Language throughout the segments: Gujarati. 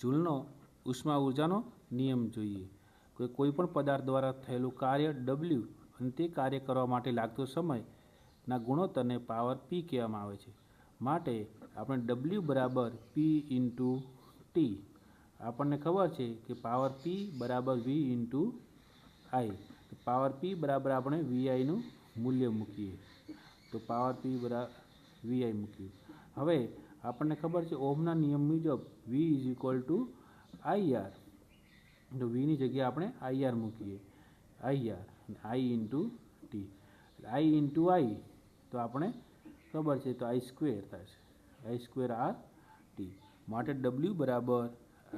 જૂલનો ઉષ્મા ઉર્જાનો નિયમ જોઈએ. કોઈ કોઈપણ પદાર્થ દ્વારા થયેલું કાર્ય ડબલ્યુ અને તે કાર્ય કરવા માટે લાગતો સમયના ગુણોત્તરને પાવર પી કહેવામાં આવે છે. માટે આપણે ડબલ્યુ બરાબર પી ઇન્ટુ ટી આપણને ખબર છે કે પાવર પી બરાબર વી ઇન્ટુ આઈ પાવર પી બરાબર આપણે વીઆઈનું મૂલ્ય મૂકીએ. તો પાવર પી બરાબર વીઆઈ મૂક્યું હવે આપણને ખબર છે ઓમના નિયમ મુજબ V is equal to IR તો વીની જગ્યાએ આપણે આઈઆર મૂકીએ. IR I into T I into I તો આપણે ખબર છે તો આઈ સ્ક્વેર થશે આઈ સ્ક્વેર આર ટી માટે ડબલ્યુ બરાબર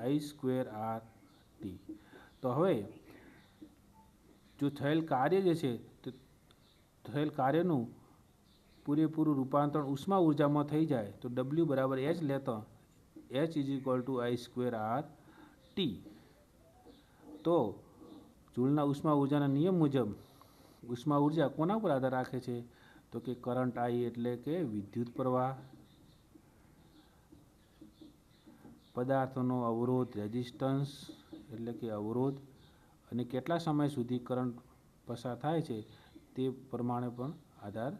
આઈ સ્ક્વેર આર ટી તો હવે જો થયેલ કાર્ય જે છે, તો થયેલ કાર્યનું પૂરેપૂરું રૂપાંતરણ ઉષ્મા ઉર્જામાં થઈ જાય, તો ડબલ્યુ બરાબર એચ લેતા H is equal to I square R T તો જૂલના ઉષ્મા ઉર્જાના નિયમ મુજબ ઉષ્મા ઊર્જા કોના પર આધાર રાખે છે? તો કે કરંટ આઈ એટલે કે વિદ્યુત પ્રવાહ. પદાર્થોનો અવરોધ રેઝિસ્ટન્સ એટલે કે અવરોધ. અને કેટલા સમય સુધી કરંટ પસાર થાય છે તે પ્રમાણે પણ આધાર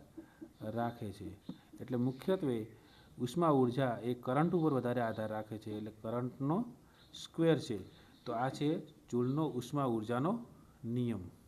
રાખે છે. એટલે મુખ્યત્વે ઉષ્મા ઊર્જા એ કરંટ ઉપર વધારે આધાર રાખે છે. એટલે કરંટનો સ્ક્વેર છે. તો આ છે જૂલનો ઉષ્મા ઉર્જાનો નિયમ.